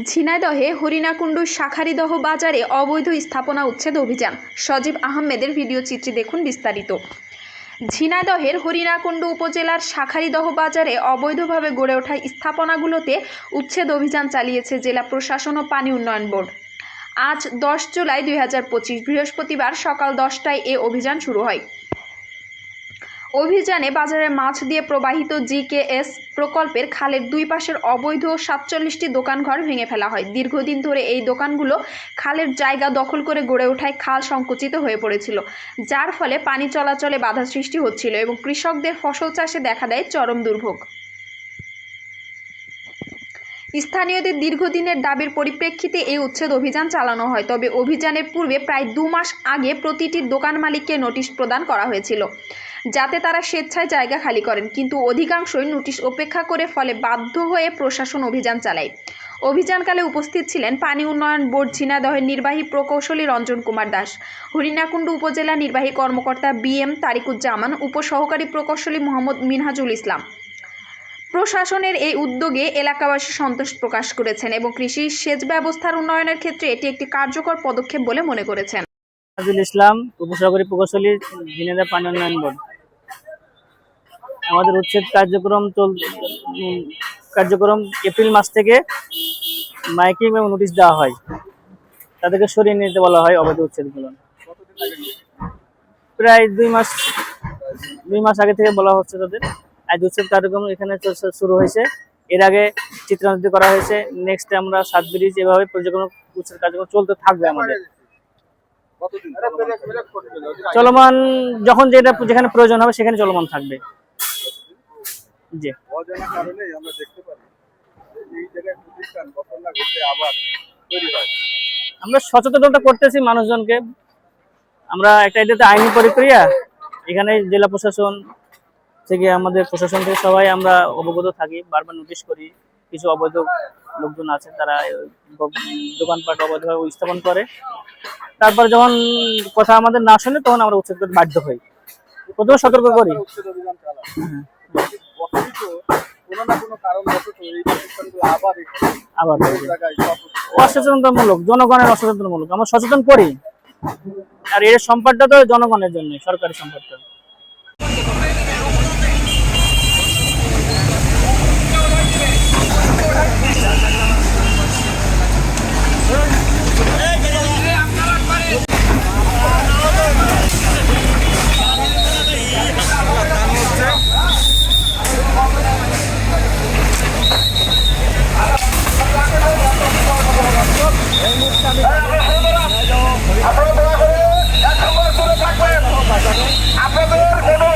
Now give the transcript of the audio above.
ঝিনাইদহে হরিণাকুণ্ডু শাখারিদহ বাজারে অবৈধ স্থাপনা উচ্ছেদ অভিযান। সজীব আহমেদের ভিডিও চিত্রে দেখুন বিস্তারিত। ঝিনাইদহের হরিণাকুণ্ডু উপজেলার শাখারিদহ বাজারে অবৈধভাবে গড়ে ওঠা স্থাপনাগুলোতে উচ্ছেদ অভিযান চালিয়েছে জেলা প্রশাসন ও পানি উন্নয়ন বোর্ড। আজ দশ জুলাই দুই হাজার পঁচিশ বৃহস্পতিবার সকাল দশটায় এ অভিযান শুরু হয়। অভিযানে বাজারে মাছ দিয়ে প্রবাহিত জিকেএস প্রকল্পের খালের দুই পাশের অবৈধ সাতচল্লিশটি দোকানঘর ভেঙে ফেলা হয়। দীর্ঘদিন ধরে এই দোকানগুলো খালের জায়গা দখল করে গড়ে ওঠায় খাল সংকুচিত হয়ে পড়েছিল, যার ফলে পানি চলাচলে বাধা সৃষ্টি হচ্ছিল এবং কৃষকদের ফসল চাষে দেখা দেয় চরম দুর্ভোগ। স্থানীয়দের দীর্ঘদিনের দাবির পরিপ্রেক্ষিতে এই উচ্ছেদ অভিযান চালানো হয়, তবে অভিযানের পূর্বে প্রায় দু মাস আগে প্রতিটি দোকান মালিককে নোটিশ প্রদান করা হয়েছিল। যাতে তারা স্বেচ্ছায় জায়গা খালি করেন। কিন্তু অধিকাংশই নোটিশ উপেক্ষা করে ফলে বাধ্য হয়ে প্রশাসন অভিযান চালায়। অভিযানকালে উপস্থিত ছিলেন পানি উন্নয়ন বোর্ড ঝিনাদহের নির্বাহী প্রকৌশলী রঞ্জন কুমার দাস, হরিণাকুণ্ডু উপজেলা নির্বাহী কর্মকর্তা বি এম তারিকুজ্জামান, উপসহকারী প্রকৌশলী মোহাম্মদ মিনহাজুল ইসলাম। প্রশাসনের এই উদ্যোগে এলাকাবাসী সন্তোষ প্রকাশ করেছেন এবং কৃষি সেচ ব্যবস্থার উন্নয়নের ক্ষেত্রে এটি একটি কার্যকর পদক্ষেপ বলে মনে করেছেন। ইসলাম, উপসহকারী প্রকৌশলী পানি উন্নয়ন বোর্ড। আমাদের উচ্ছেদ কার্যক্রম চল কার্যক্রম এপ্রিল মাস থেকে মাইকিং এবং নোটিশ দেওয়া হয়। তাদেরকে সরিয়ে নিতে বলা হয় অবৈধ উচ্ছেদগুলো প্রায় দুই মাস দুই মাস আগে থেকে বলা হচ্ছে তাদের। আজ উচ্ছেদ কার্যক্রম এখানে শুরু হয়েছে। এর আগে চিত্রাঙ্কিত করা হয়েছে। নেক্সট আমরা সাত ব্রিজ এভাবে পর্যক্রম উচ্ছেদ কার্যক্রম চলতে থাকবে আমাদের। চলমান যখন যেটা যেখানে প্রয়োজন হবে সেখানে চলমান থাকবে। জি। অজানা কারণেই আমরা দেখতে পারি এই জায়গায় প্রতিষ্ঠান বছর না ঘুরতে আবার তৈরি হয়। আমরা সচেতনতা করতেছি মানুষজনকে। আমরা একটা এটাতে আইনি প্রক্রিয়া। এখানে জেলা প্রশাসন থেকে আমাদের প্রশাসন থেকে সবাই আমরা অবগত থাকি বারবার নোটিশ করি। কিছু অবৈধ লোকজন আছে তারা দোকানপাট অবৈধভাবে স্থাপন করে। তারপর যখন কথা আমাদের না শুনে তখন আমরা উচ্ছেদ করতে বাধ্য হই। প্রথমে সতর্ক করি। উচ্ছেদ অভিযান চালায় বছরই তো কোনো না কোনো কারণবশত এই প্রতিষ্ঠানগুলো আবার আবার জায়গায় অসচেতনতামূলক জনগণের অসচেতনমূলক আমরা সচেতন করি। আর এর সম্পদটা তো জনগণের জন্য সরকারি সম্পদটা। আপনাদের কোনো